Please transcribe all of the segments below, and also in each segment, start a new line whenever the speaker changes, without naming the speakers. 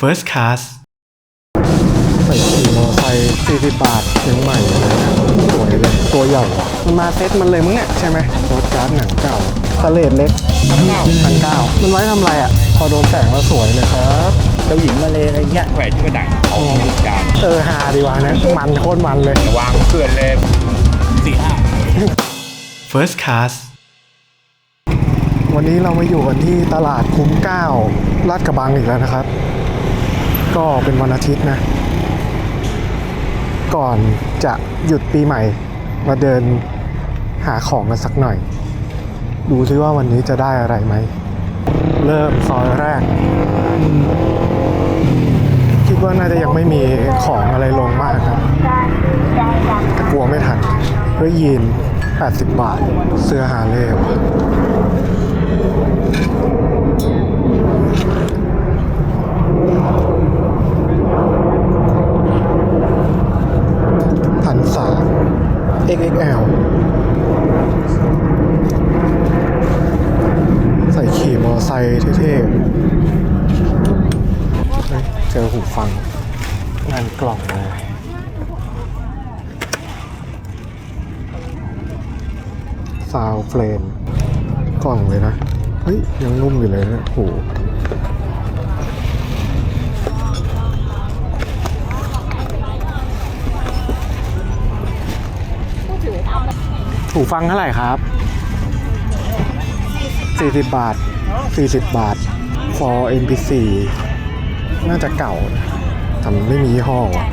First Class
ใส่ขี่มอไซค์40 บาทเชียงใหม่เลยนะสวยเลยตัวใหญ่ว่ะมันมาเซ็ตมันเลยมึงเนี่ยใช่ไหมรถการ์ดหนังเก่าสเลดเล็กพันเก้าพันเก้ามันไว้ทำอะไรอะ พอโดนแสงแล้วสวยเลยครับ
เจ้าหญิงมาเลยอะไรเงี้ยแขวนที่กระดังเขาพิการ
เออฮาดีว่ะนะ มันโคตรมันเลย
วางเพื่อนเลยสี่ห้า
First Class
วันนี้เรามาอยู่กันที่ตลาดคุ้มเก้าลาดกระบังอีกแล้วนะครับ ก็เป็นวันอาทิตย์นะ ก่อนจะหยุดปีใหม่ มาเดินหาของกันสักหน่อย ดูซิว่าวันนี้จะได้อะไรไหม เริ่มซอยแรก คิดว่าน่าจะยังไม่มีของอะไรลงมากนะแต่กลัวไม่ทันเพื่อยีน 80 บาท เสื้อฮาเล่ว่ะ พันสาม XXL ใส่ขี่มอไซค์เท่ๆ เจอหูฟัง งานกล่องเลยซาวเฟรนกล่องเลยนะ เฮ้ย ยังนุ่มอยู่เลยนะโห หูฟังเท่าไหร่ครับ 40 บาท 40 บาท for MP4 น่าจะเก่านะแต่มันไม่มียี่ห้อวะ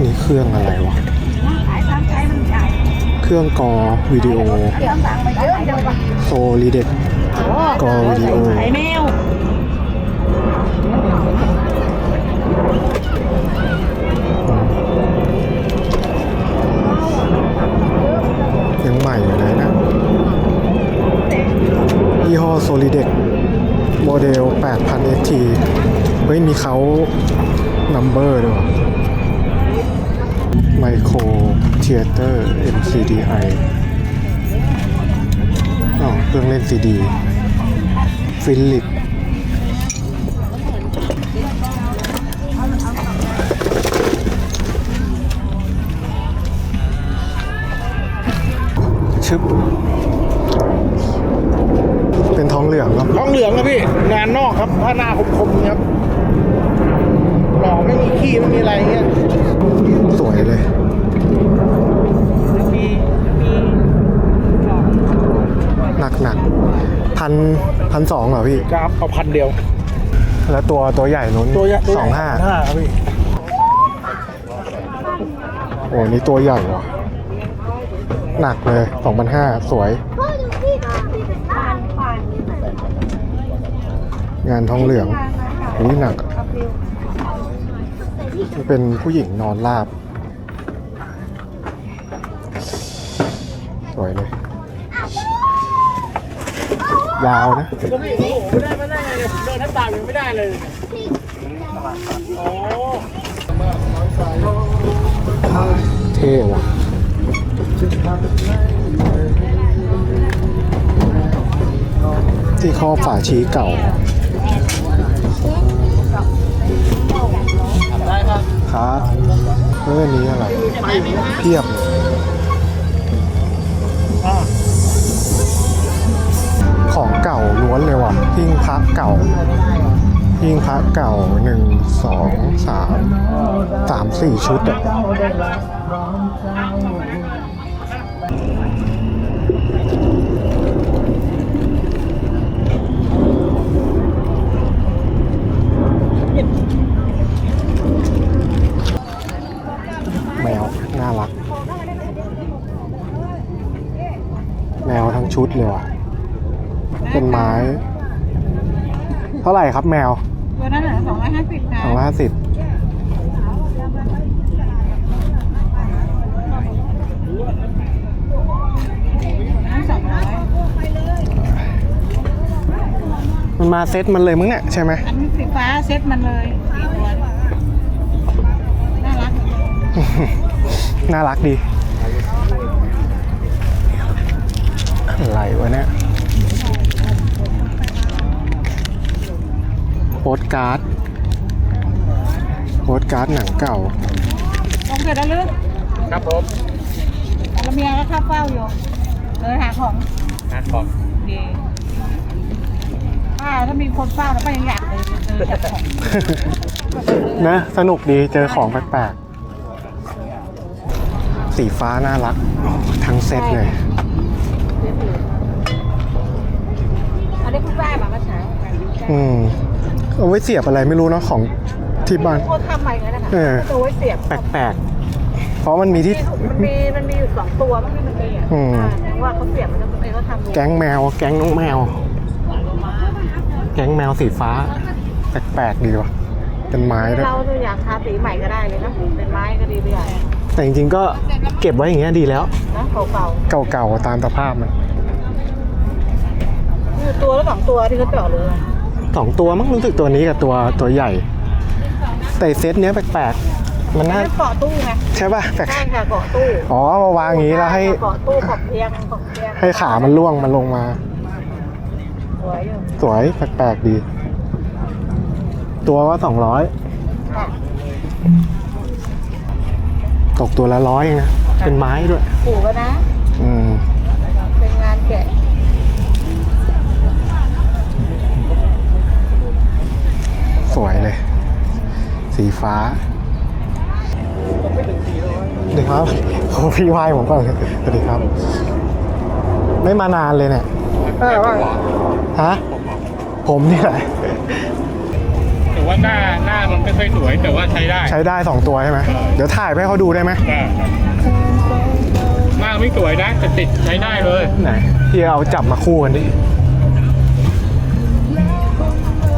มีเค
รื่องอะไรวะ เครื่องกอวิดีโอโซลิเด็กกอวิดีโอ ใหม่อยู่เลยนะยี่ห้อ Solidec โมเดล 8000 ST เฮ้ย มีเขานัมเบอร์ด้วยว่ะ Micro Theater MCDI อ๋อเครื่องเล่นซีดี ฟิลิป บเป็นทองเหลืองเนาะ
ท้องเหลืองครับพี่ งานนอกครับผ้าหน้าคมๆครับหล่อไม่มีขี้ไม่มีอะไรเงี้ย
สวยเลยหนักหนักพันพันสองเหรอพี่
ครับเอาพันเดียว
แล้วตัวตัวใหญ่นู้น
ตัวใหญ่ตัว
สองห้า
ห้าครับพี่
โอ้นี่ตัวใหญ่ว่ะ หนักเลยสองพันห้าสวย งานทองเหลืองอุ้ยหนักมันเป็นผู้หญิงนอนราบ สวยเลย ยาวนะ
ก็พี่โอ้โหไม่ได้ไม่ได้เนี่ยผมเดินทับตามยังไม่ได้เลยโอ้
เท่ว่ะ ที่ข้อฝาชี้เก่า
ได้ครับ
ครับเฮ้ยอันนี้อะไร เพียบของเก่าล้วนเลยว่ะหิ้งพระเก่าหิ้งพระเก่าหนึ่งสองสามสามสี่ชุดอะ น่ารัก แมวทั้งชุดเลยว่ะ เป็นไม้ เท่าไหร่ครับแมว
ตัวนั้นเหรอสองร้อยห้าสิบค่ะ
สองร้อยห้าสิบ
สองร้อย
มันมาเซ็ตมันเลยมึงเนี่ยใช่ไหม
อันสีฟ้าเซ็ตมันเลยสี่ตัวน่ารัก
น่ารักดี อะไรวะเนี่ยโปสการ์ดโปสการ์ดหนังเก่า
ลงเสร็จแล้วลึก
ครับผม
แล้วเมียก็เข้าเฝ้าอยู่เลยหาของ
งานของ
ดีป้าถ้ามีคนเฝ้าแล้วป้ายังอยากเลยเลยจับของ
นะสนุกดีเจอของแปลกๆ สีฟ้าน่ารักทั้งเซตเลย
อันนี้คุณป้ามาเมื่อเช้า
อืมเอาไว้เสียบอะไรไม่รู้เนาะของที่บ้าน
โคตรทำใหม่เลยนะคะ
เออ
ตัวไว้เสียบ
แปลกๆเพราะมันมีที่
มันมีมันมีอยู่สองตัวมันไม่มันมีอะ
อืม
อ่าแต่ว่าเขาเสียบมันจะเป็นเขาทำรู
แก๊งแมว แก๊งน้องแมว แก๊งแมวสีฟ้า แปลกๆดีว่ะเป็นไม้ด้วย
เราอยากทาสีใหม่ก็ได้เลยนะเป็นไม้ก็ดีไปใหญ่
แต่จริงๆก็เก็บไว้อย่างเงี้ยดีแล้ว
นะเก่า
เก่าๆตามสภาพมัน
ๆนี่ตัวละสองตัวที่เขาเจาะเลย
สองตัวมั้งรู้สึกตัวนี้กับตัวตัวใหญ่ แต่เซตเนี้ยแปลกๆมันน่า
นั่นเกาะตู้ไง
ใช่ป่ะแปลก
ใช่ค่ะเกาะตู้
อ๋อมาวางอย่างนี้แล้วให้
เกาะตู้ของเตียงของเตียง
ให้ขามันล่วงมันลงมา
สวยอยู่
สวยแปลกๆดี ตัวก็สองร้อย ตกตัวละร้อยเองนะ เป็นไม้ด้วย
ปู่กันนะ
อืม
เป็นงานแกะ
สวยเลย สีฟ้าสวัสดีครับโอ้พี่ไหวายผมก่อนสวัสดีครับ ไม่มานานเลยเนี่ย ฮะ ผมนี่แหละ
แต่ว่าหน้าหน้ามันไม่ค่อยสวย แต่ว่าใช้ได้
ใช้ได้สองตัวใช่ไหมเดี๋ยวถ่ายไปให้เขาดูได้ไหม
ได้ครับหน้าไม่สวยนะแต่ติดใช้ได้เลย
ไหนพี่เอาจับมาคู่กันดิ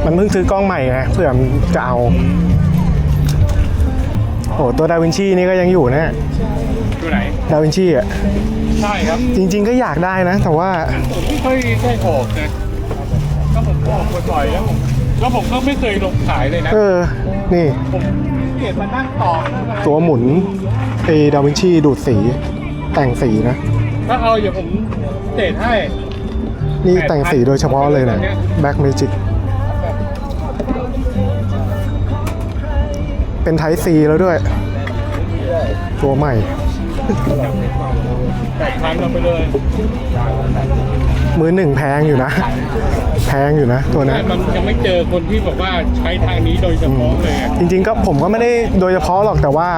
มันเพิ่งซื้อกล้องใหม่ไงเผื่อมันจะเอาโอ้ตัวดาวินชีนี่ก็ยังอยู่นะ
ตัวไหน
ดาวินชีอะ
ใช่ครับ
จริง ๆ ก็อยากได้นะ แต่ว่า
ผมไม่ค่อยได้ออกนะก็ผมออกบ่อยๆแล้วผม แล้วผมก็ไม่เคยลงขายเลยนะ
เออ นี่
ผมเกลียดมานั่งต่อนั่งอะไร
ตัวหมุนไอ้ดาวินชีดูดสี แต่งสีนะ
ถ้าเอาอย่าผมเจ็ดให้
นี่แต่งสีโดยเฉพาะเลยนะแบ็กเมจิกเป็นไทซีแล้วด้วย ตัวใหม่
แปดพันเราไปเลย
มือหนึ่งแพงอยู่นะ แพงอยู่นะ ตัว
แต่
นั้น
มันยังไม่เจอคนที่บอกว่าใช้ทางนี้โดยเฉพาะเลยอะ
จริงๆก็ผมก็ไม่ได้โดยเฉพาะหรอกแต่ว่า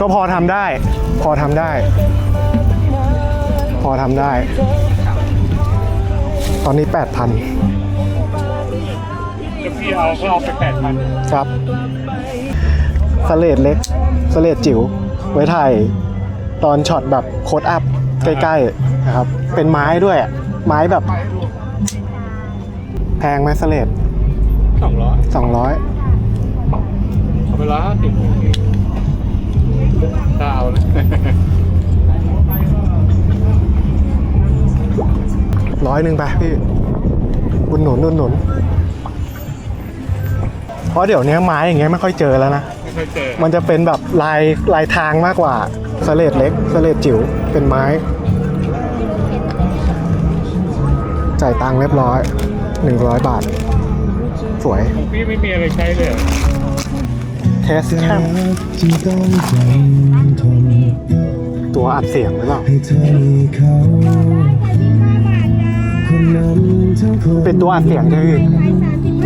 ก็พอทำได้ พอทำได้ พอทำได้ ตอนนี้ 8,000
ถ้าพี่เอาก็เอาไปแปดพัน
ครับสเลดเล็กสเลดจิ๋วไว้ถ่าย ตอนช็อตแบบโคดอัพใกล้ๆนะครับ เป็นไม้ด้วย ไม้แบบ แพงไหมสเลด
สองร้อย
200
เอาไปร้อยห้าสิบถ้าเอานะ
ร้อยหนึ่งไปพี่อุดหนุนอุดหนุนเพราะเดี๋ยวนี้ไม้อย่างเงี้ยไม่ค่อยเจอแล้วนะ
ไม่เคยเจอ
มันจะเป็นแบบลายลายทางมากกว่า สเลดเล็กสเลดจิ๋วเป็นไม้ จ่ายตังค์เรียบร้อย 100 บาท สวย
ของพี่ไม่มีอะไรใช้เลยเหรอ
เทสแคม
ที่ต้องจำทน
ตัวอัดเสียงหรือเปล่า
ให้เธอมีเขาคนนั้นทั้งคน
เป็นตัวอัดเสียงใช่ไหมพี่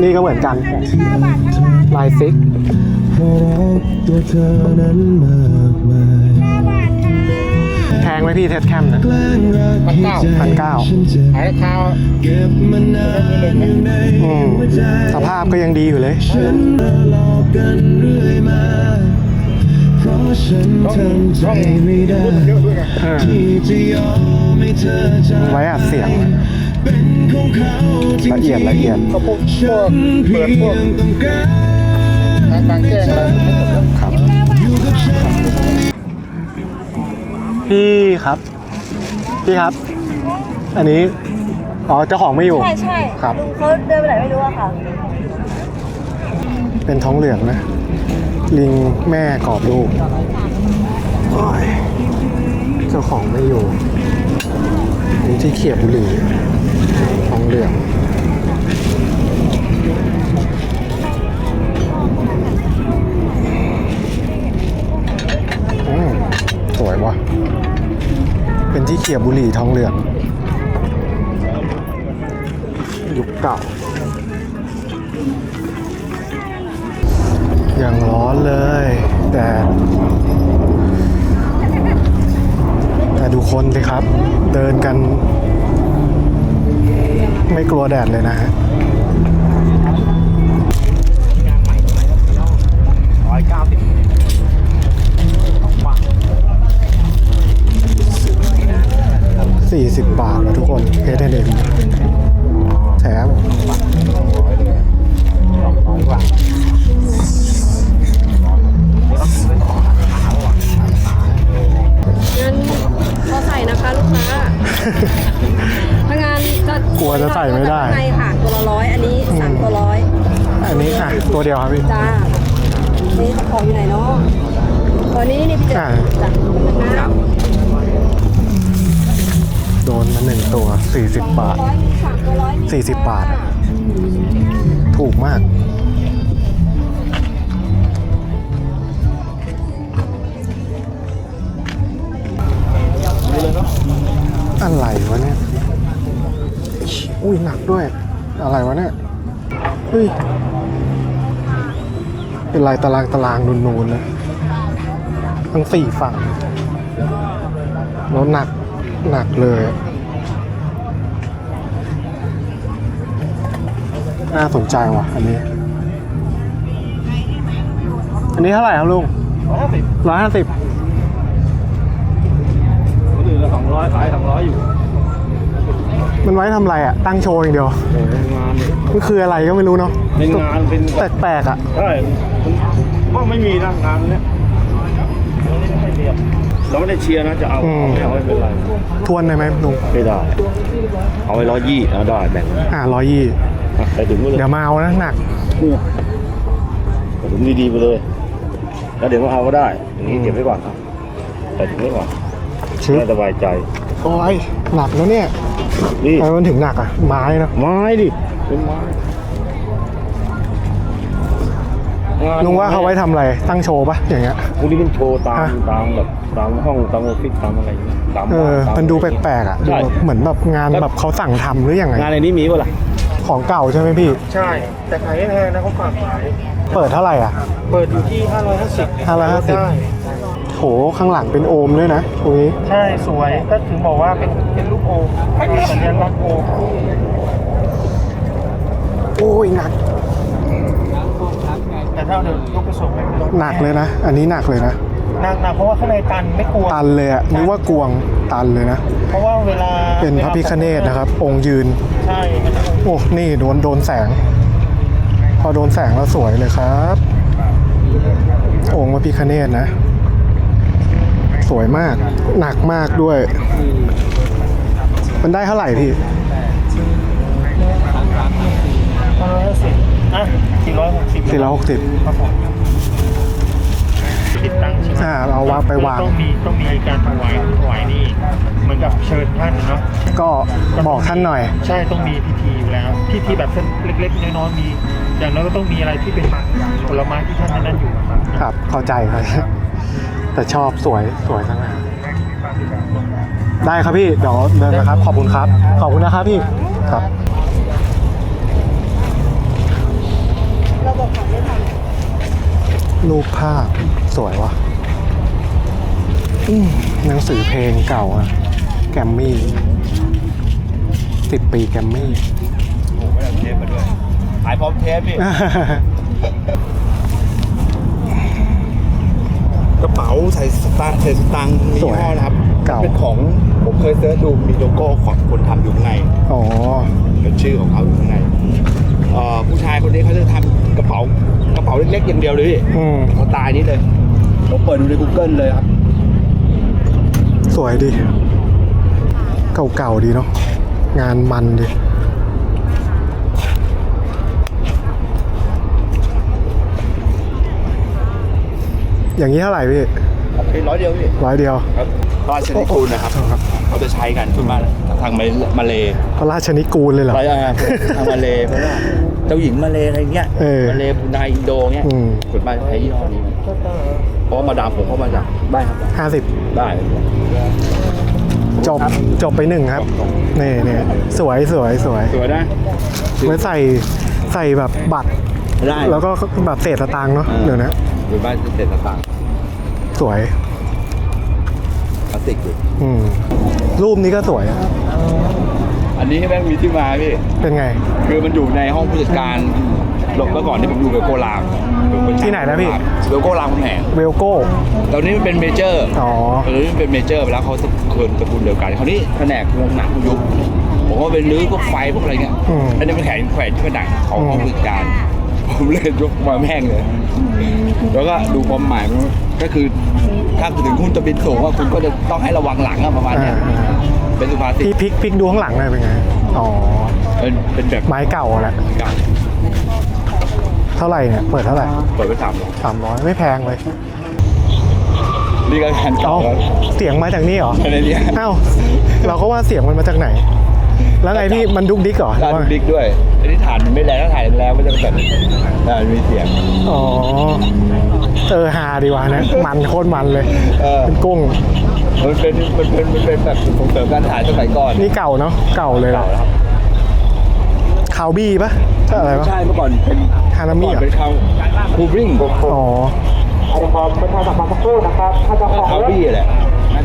นี่ก็เหมือนกัน
ที่อับเธอ
ลายซิก
เพราะรักตัวเธอนั้นมากมาย
แพ งไหมพี่เทสแคมนะ
แกล้งรักให้ใจ
พันเก้า
ฉันเจ็บ
ขายราคา
เก็บมันนานอยู่ใน
อืม
หัวใจ
สภาพก็ยังดีอยู่เลย
ฉันหลอกกันเรื่อยมาเพราะฉันทำใจไม่ได้
เออ
ที่จะยอมให้เธอจาก
ไว้อัดเสียง
เป็นของเขาจริงๆ
ละเอียดละเอียด
เขาพวกพ
ฉั
วก
นเพี
เปิ
ย
ดพวก
งต้องการ
ทางกลางแจ้งอะไรไม่หมดแล้ว
ครับ
อยู่กับฉัน
พี่ครับ พี่ครับ อันนี้ อ๋อเจ้าของไม่อยู่
ใช่ใช่
ครับ
เขาเดินไปไหนไม่รู้อะค่ะ
เป็นท้องเหลืองนะ ลิงแม่กรอบลูกโอ้ยเจ้าของไม่อยู่อันนี่ที่เขียบบุหรี่ท้องเหลือง สีย บุหรี่ทองเหลืองยุคเก่าอย่างร้อนเลย แต่แต่ดูคนสิครับ เดินกัน ไม่กลัวแดดเลยนะฮะ นะ 40 บาท
ร้อยสามร้อยมี
40 บาท ถูกมาก อะไรวะเนี่ย อุ้ยหนักด้วย อะไรวะเนี่ยเฮ้ยเป็นลายตารางตารางนูนๆนะทั้งสี่ฝั่งแล้วหนักหนักเลย น่าสนใจว่ะ อันนี้ อันนี้เท่าไหร่ครับลุง
ร้อยห้าสิบ
ร้อยห้าสิบ
คนอื่นละสองร้อยขายสองร้อยอยู่
มันไว้ทำอะไรอะ ตั้งโชว์อย่างเดียว
โอ้โหงานเนี่ย
มันคืออะไรก็ไม่รู้เนาะ
เป็นงานเป็น
แปลกๆอะ
ใช่มันว่าไม่มีนะงานเนี้ยเราไม่ได้เชียร์นะจะเอา
อืม
ไม่เอาไม่เป็นไร
ทวนได้ไหมลุง
ไม่ได้ เอาไว้ร้อยยี่เอาได้แบ่ง
อ่าร้อยยี่
อะไปถึงนู่นเลย
เดี๋ยวมาเอานะหนัก
ไปถึงดีๆไปเลย แล้วเดี๋ยวมาเอาก็ได้อย่างนี้เก็บไว้ก่อนครับไปถึงไว้ก่อน
ชึบ
น่าสบายใจ
โอ้ยหนักแล้วเนี่ย
นี่
ทำไมมันถึงหนักอะ ไม้เนาะ
ไม้ดิเป็นไม้งน
ลุงว่าเขาไว้ทำอะไร ตั้งโชว์ปะอย่างเงี้ย
พวกนี้เป็นโชว์ตาม
ฮะ
ตามแบบตามห้องตามออฟฟิศตามอะไรอย่างเงี้ยตาม
เออ
บ้าตา
มันดูะ
ไร
แปลกๆอะดู
ใช่
แบบเหมือนแบบงานแบบเขาสั่งทำหรือยังไง
งานในนี้มีป่ะล่ะ
ของเก่าใช่ไหมพี่
ใช่ แต่ขายไม่แพงนะเขาฝากขาย
เปิดเท่าไหร่อะ
เปิดอยู่ที่ 550
550โหข้างหลังเป็นโอมด้วยนะตรงนี้
ใช่สวยก็ถึงบอกว่าเป็นเป็นรูปโอมสัญลักษณ์โอม
โอ้ยหนัก
แต่ถ้าเดินลูกผสมเป็นรถ
หนักเลยนะ อันนี้หนักเลยนะ
หนักหนักเพราะว่าข้างในตันไม่กลัว
ตันเลยอะนึกว่ากวงตันเลยนะ
เพราะว่าเวลา
เป็นพระพิคเนตนะครับ องค์ยืน
ใช่มันจะ
โอ้นี่โดนโดนแสง พอโดนแสงแล้วสวยเลยครับ องค์พระพิคเนตนะ สวยมาก หนักมากด้วย มันได้เท่าไหร่พี่
ห้าร้อยห้าสิบอะสี่ร้อยหกสิบ
460
ครับผม ติดตั้งใช่ไหม
อ่าเอาวางไปวาง
ต้องมีต้องมีการถวายถวายนี่เหมือนกับเชิญท่านเนาะ
ก็บอกท่านหน่อย
ใช่ต้องมีพิธีอยู่แล้วพิธีแบบเล็กๆน้อยๆมี อย่างน้อยก็ต้องมีอะไรที่เป็นผลไม้ที่ท่านนั้นอยู่ครับ
ครับ เข้าใจครับ แต่ชอบสวยสวยทั้งนั้นได้ครับพี่ เดี๋ยวเดินนะครับ ขอบคุณครับ ขอบคุณนะครับพี่ ครับรู ปภาพสวยว่ะอืมหนังสือเพลงเก่าอะแกรมมี่สิบปีแกรมมี่
ขายพร้อมเทปพี่
กระเป๋าใส่สตางค์ใส่สตางค์มี
สวย
ยี่ห้อนะครับ
เก่า
เป็นของผมเคยเสิร์ชดูมีโลโก้ของคนทำอยู่ข้างใน
อ๋อ
เป็นชื่อของเขาอยู่ข้างใน เอ่อผู้ชายคนนี้เขาจะทำกระเป๋ากระเป๋าเล็กๆอย่างเดียวเลยพี่
อืม
สไตล์นี้เลยผมเปิดดูใน Google เลยครับ
สวยดี เก่าๆดีเนาะงานมันดี อย่างนี้เท่าไหร่พี่
เป็นร้อยเดียวพี่
ร้อยเดียว
ครับ ราชนิกูลนะครับ
ครับ
เขาจะใช้กันส่วนมากทางมาเล
พระราชนิกูลเลยเหรอ
ไปอ่าทางมาเลเพราะว่าเจ้าหญิงมาเลอะไรเงี้ย
เออ
มาเลบรูไนอินโดเงี้ย
อืม
ส่วนมากใช้ยี่ห้อนี้เพราะว่ามาดามผมเขามาจากได้ครับ
ห้าสิบ
ได้
จบจบไปหนึ่งครับนี่นี่สวยสวยสวย
สวยนะ
ไว้ใส่ใส่แบบบัตร
ได้
แล้วก็แบบเศษสตางค์เนาะเดี๋ยวนะ
อยู่บ้านเศษต่าง
สวย
พลาสติกอยู่
อืมรูปนี้ก็สวยอะ
อันนี้แม่งมีที่มาพี่
เป็นไง
คือมันอยู่ในห้องผู้จัดการหลบเมื่อก่อนที่ผมอยู่กับโกลาง
ที่ไหนนะพี่
เวลโกลางคุณแหง
เวลโก้
ตอนนี้มันเป็นเมเจอร์
อ๋อ
ตอนนี้มันเป็นเมเจอร์ไปแล้วเขาตระกูลตระกูลเดียวกันคราวนี้แผนกโรงหนังยุคผมก็เป็นรื้อพวกไฟพวกอะไรเงี้ย
อืม
อันนี้เป็นแขวนแขวนที่ผนังของห้องผู้จัดการ ผมเลยยกมาแม่งเลย แล้วก็ดูความหมายมันก็คือ ถ้าถึงคุณจะบินสูงว่าคุณก็จะต้องให้ระวังหลังอะประมาณ
อ่า
เนี้ย
อ่า
เป็นสุภาษิต
พี่พลิกพลิกดูข้างหลังหน่อยเป็นไง อ๋อ
เป็นเป็นแบบ
ไม้เก่าแหละ
เก่า
เท่าไหร่เนี่ย เปิดเท่าไหร่
เปิดไปสามร้อย
สามร้อยไม่แพงเลย
นี่ก็งาน
เอ้า
เก่าแล้ว
เสียงมาจากนี่เหรอ
อะไรเนี่ย
เอ้า เราก็ว่าเสียงมันมาจากไหน แล้วไงพี่มันดุกดิกเหรอหรือ
การ
ว่า
ดิกด้วยอันนี้ฐานมันไม่แรงถ้าถ่ายแรงมันจะเป็นแบบอ่ามีเสียง
อ๋อเออฮาดีวะนะมันโคตรมันเลย
เออ
เป็นกุ้ง
มันเป็นมันเป็นมันเป็นแบบส่งเสริมการถ่ายสมัยก่อน
นี่เก่าเนาะเก่าเลย
เก่า
ล่ะ
แล้วครับ
คาวบี้ปะใช่อะไรปะ
ใช่เมื่อก่อนเป็น
ฮานามิ
ก่อน
เหรอ
เป็นคาวคูบริง
อ๋อ
อาจจะขอประชาสัมพันธ์สักครู่นะครับถ้าเจะของ
คาว
รถ
บี้แหละ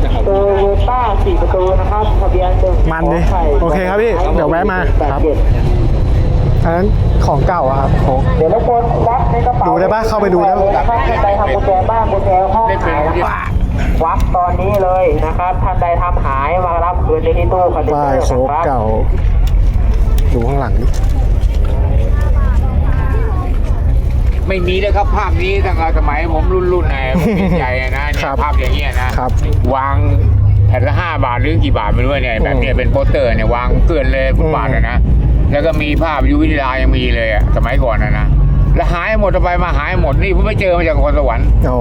น่าจะคาว
โต
บี้
โยต้าสี่ประตูนะครับทะเบียนหนึ่ง
มันดิ
ขไข่
โอเคครับพี่เดี๋ยวแวะมา
แปด
ครับ
เจ็ด
อันนั้นของเก่าอะครับโค้ก
เดี๋ยวรบกวนวัดในกระเป๋า
ดูได้ปะเข้าไปดูได้ปะ
นะครับท่านใดทำกุญแจบ้านกุญแจห้องหายนะครับวัดตอนนี้เลยนะครับท่านใดทำหายมารับคืนได้ที่ตู้คอนเทน
ป้า
เน
ย
อร์
โค้ก
นะครับ
เก่า ดูข้างหลังดิ
ไม่มีเลยครับภาพนี้ตั้งแต่สมัยผมรุ่นรุ่นไหนผมเป็นใหญ่อะนะเนี่ยภาพอย่างเงี้ยนะครับ วางแผ่นละห้าบาทหรือกี่บาทไม่รู้เนี่ยแบบเนี้ยเป็นโปสเตอร์เนี่ยวางเกลื่อนเลยฟุตบาทอะนะแล้วก็มีภาพยุวิทยายังมีเลยอะสมัยก่อนนะนะแล้วหายหมดเอาไปมาหายหมดนี่ผมไปเจอมาจากนครสวรรค์
อ๋อ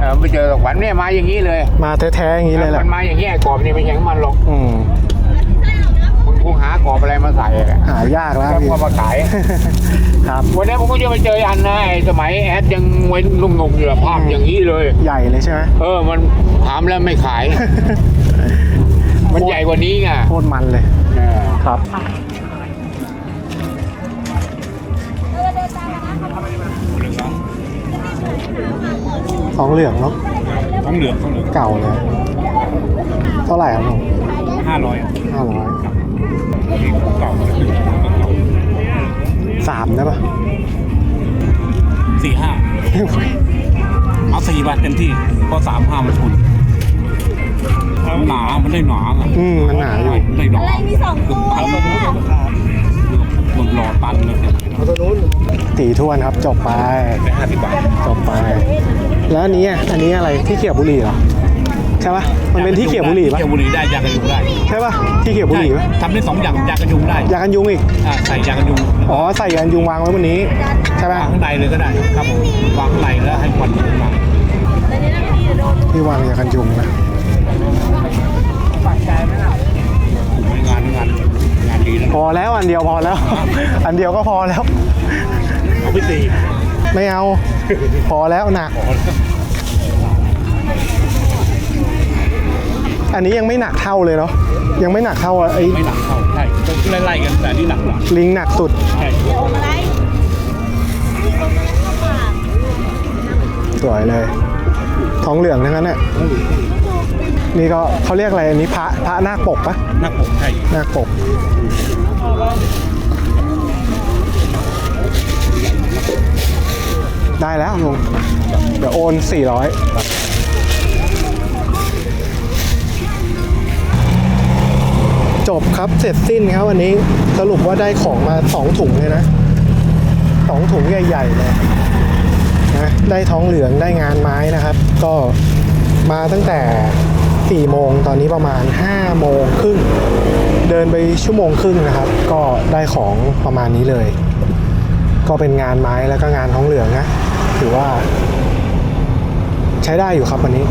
เออไปเจอสวรรค์เนี่ยมาอย่างนี้เลย
มาแท้ๆอย่างนี้เลยแหละ
มันมาอย่างเงี้ยกรอบนี่ไม่ใช่ของมันหรอก
อืม
มึงคงหากรอบอะไรมาใส่อะ
หายากแล้ว
แล้ว
พี่
ก็มาขาย
ครับ
วันนี้ผมก็จะไปเจออันนะไอ้สมัยแอดยังเว้นหนุ่มๆอยู่อะภาพอย่างนี้เลย
ใหญ่เลยใช่ไหม
เออ มันถามแล้วไม่ขาย มันใหญ่กว่านี้ไง
โคตรมันเลย
เออ
ครับท้องเหลืองเนาะ
ท้องเหลืองท้องเหลือง
เก่าเลย เท่าไหร่ครับผม
ห้าร้อย
ห้าร้อย
เก่า
สามได้ปะ
สี่ห้าเอาสี่บาทเต็มที่เพราะสามห้ามันทุนหนา มันได้หนาอะ
อืมมันหนาอยู่
ได้หนาอะไรมีสองตัวมันหล่อตันเลยเนี่ย
ตีทวนครับจบไป
เป็นห้าสิบบาท
จบไป แล้วอันนี้อะอันนี้อะไรที่เขียวบุหรี่เหรอ ใช่ปะมันเป็นที่เขียวบุหรี่ปะ
เขียวบุหรี่ได้ยากันยุงได้
ใช่ปะที่เขียวบุหรี่ปะ
ใช่ทำได้สองอย่างยากันยุงได้
ยากันยุงอีก
อ่าใส่ยากันยุง
อ๋อใส่ยากันยุงวางไว้บนนี้ใช่ปะ
วางข้างในเลยก็ได้ครับผมวางข้างในแล้วให้ควันมันมา
ที่วางยากันยุงนะ
งานงานงานดีแล้ว
พอแล้วอันเดียวพอแล้ว อันเดียวก็พอแล้ว
เอาไปตี
ไม่เอา พอแล้วหนัก อันนี้ยังไม่หนักเท่าเลยเนาะยังไม่หนักเท่าไอ้
ไม่หนักเท่าใช่ก็ไล่ๆกันแต่อันนี่หนักหน่อย
ลิงหนักสุด
ใช่
สวยเลย ท้องเหลืองทั้งนั้นน่ะนี่ก็เขาเรียกอะไรอันนี้พระพระนาคปกปะ
หนักผมใช่
นาคปกได้แล้วลุงเดี๋ยวโอน400 จบครับเสร็จสิ้นครับวันนี้สรุปว่าได้ของมา2ถุงเลยนะสองถุงใหญ่ๆเลยนะได้ท้องเหลืองได้งานไม้นะครับ ก็มาตั้งแต่4โมงตอนนี้ประมาณ5โมงครึ่งเดินไปชั่วโมงครึ่งนะครับ ก็ได้ของประมาณนี้เลย ก็เป็นงานไม้แล้วก็งานท้องเหลืองนะถือว่า ใช้ได้อยู่ครับวันนี้